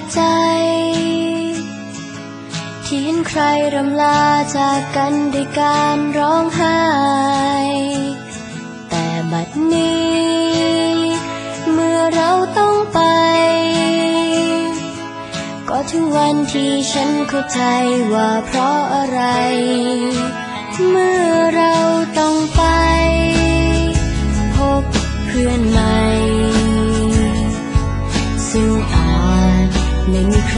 กใจ ที่เห็นใครรำลาจากกันด้วยการร้องไห้ แต่บัดนี้ เมื่อเราต้องไป ก็ถึงวันที่ฉันเข้าใจว่าเพราะอะไร เมื่อเราต้องไป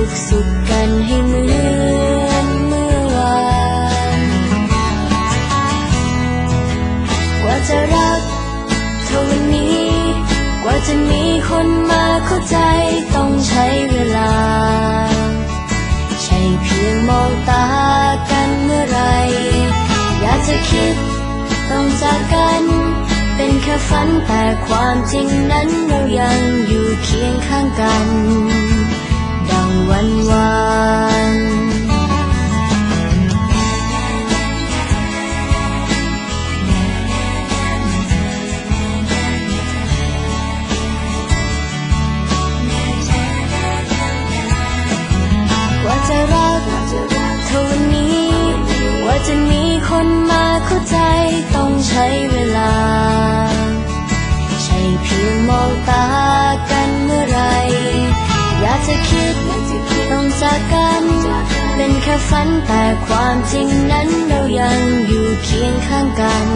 ทุกสุขกันให้เหมือนเมื่อวานกว่าจะรักเท่าวันนี้ กว่าจะมีคนมาเข้าใจต้องใช้เวลา ใช่เพียงมองตากันเมื่อไร อยากจะคิดต้องจากกัน เป็นแค่ฝันแต่ความจริงนั้นเรายังอยู่เคียงข้างกัน คนมาเข้าใจต้องใช้เวลา ใช่เพียงมองตากันเมื่อไร อยากจะคิดต้องจากกัน เป็นแค่ฝันแต่ความจริงนั้นเรายังอยู่เคียงข้างกัน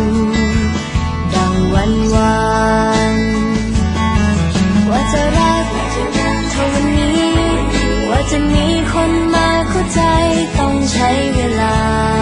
ดังวันวานกว่าจะรักเท่าวันนี้ กว่าจะมีคนมาเข้าใจต้องใช้เวลา